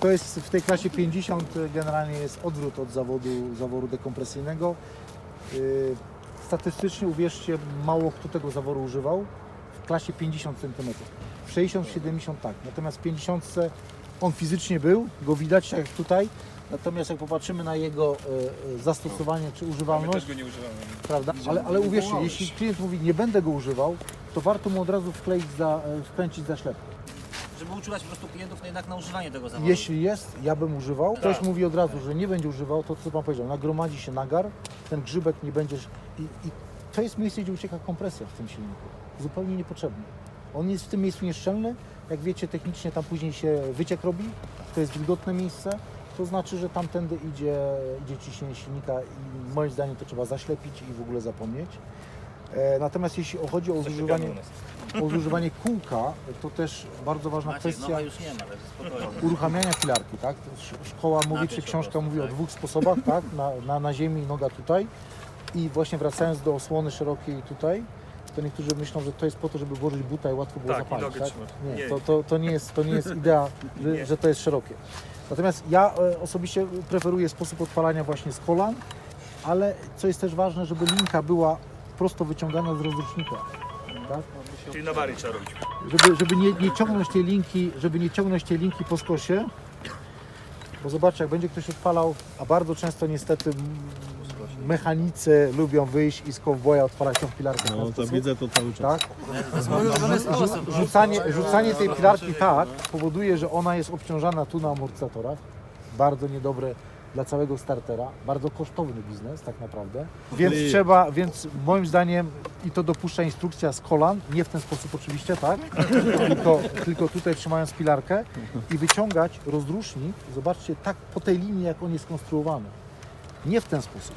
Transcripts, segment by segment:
To jest w tej klasie 50 e, generalnie jest odwrót od zawodu, zaworu dekompresyjnego. E, Statystycznie uwierzcie, mało kto tego zaworu używał w klasie 50 cm. W 60, w 70 tak. Natomiast w 50 on fizycznie był, go widać tak jak tutaj. Natomiast jak popatrzymy na jego e, e, zastosowanie czy My używalność, też go nie używamy. prawda? Ale, ale uwierzcie, jeśli klient mówi nie będę go używał, to warto mu od razu wkleić za, e, wkręcić za ślepkę. Żeby uczuwać po prostu klientów no jednak na używanie tego zawodu. Jeśli jest, ja bym używał. Tak. Ktoś mówi od razu, że nie będzie używał, to co Pan powiedział, nagromadzi się nagar, ten grzybek nie będziesz... I, i to jest miejsce, gdzie ucieka kompresja w tym silniku. Zupełnie niepotrzebny. On jest w tym miejscu nieszczelny. Jak wiecie, technicznie tam później się wyciek robi. To jest wilgotne miejsce. To znaczy, że tamtędy idzie, idzie ciśnienie silnika i moim zdaniem to trzeba zaślepić i w ogóle zapomnieć. E, natomiast jeśli chodzi o o zużywanie kółka, to też bardzo ważna Maciek, kwestia nowa już nie ma, spokojnie. uruchamiania filarki, tak? Sz- Szkoła mówi, czy książka prostu, mówi o tak. dwóch sposobach, tak? Na, na, na ziemi i noga tutaj. I właśnie wracając do osłony szerokiej tutaj, to niektórzy myślą, że to jest po to, żeby włożyć buta i łatwo było Tak, zapalić, tak? Nie, Nie. to, to, to, nie jest, to nie jest idea, że, że to jest szerokie. Natomiast ja e, osobiście preferuję sposób odpalania właśnie z kolan, ale co jest też ważne, żeby linka była prosto wyciągana z rozrusznika. Tak? Czyli na bary trzeba robić. żeby, żeby nie, nie ciągnąć tej linki, żeby nie ciągnąć tej linki po skosie, bo zobaczcie, jak będzie ktoś odpalał, a bardzo często niestety mechanicy lubią wyjść i z kowboja odpalać tą pilarkę. No to widzę to cały czas. Tak? Rzucanie, rzucanie tej pilarki tak powoduje, że ona jest obciążana tu na amortyzatorach. Bardzo niedobre dla całego startera. Bardzo kosztowny biznes tak naprawdę. Więc trzeba, więc moim zdaniem i to dopuszcza instrukcja z kolan, nie w ten sposób oczywiście, tak? tylko, tylko tutaj trzymając pilarkę i wyciągać rozrusznik, zobaczcie, tak po tej linii jak on jest skonstruowany. Nie w ten sposób.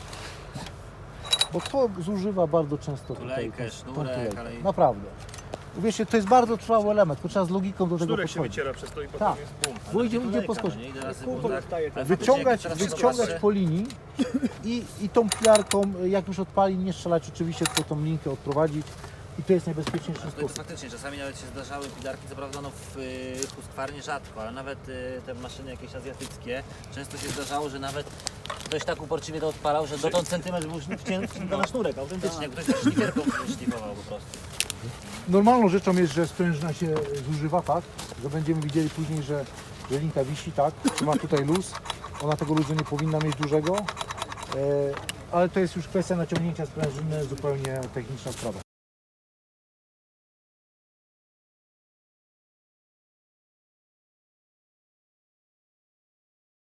Bo to zużywa bardzo często tutaj Tulejkę, tą- tą sznurek, tulejkę. ale i- Naprawdę. Uwierzcie, to jest bardzo trwały element, bo trzeba z logiką do tego Sznurek się podchodzić. wyciera przez to i potem Tak. jest bum. Bo idzie, idzie po no skosie. Ale Wyciągać, wyciągać po linii i, i tą pilarką, jak już odpali, nie strzelać oczywiście, tylko tą linkę odprowadzić i to jest najbezpieczniejszy No to, to sposób. faktycznie, czasami nawet się zdarzały pilarki, co prawda no w y, Husqvarnie rzadko, ale nawet y, te maszyny jakieś azjatyckie, często się zdarzało, że nawet ktoś tak uporczywie to odpalał, że dotąd centymetr był wcięty na sznurek, autentycznie, ktoś szlifierką szlifował po prostu. Normalną rzeczą jest, że sprężyna się zużywa tak, że będziemy widzieli później, że, że linka wisi tak, ma tutaj luz, ona tego luzu nie powinna mieć dużego, e, ale to jest już kwestia naciągnięcia sprężyny, zupełnie techniczna sprawa.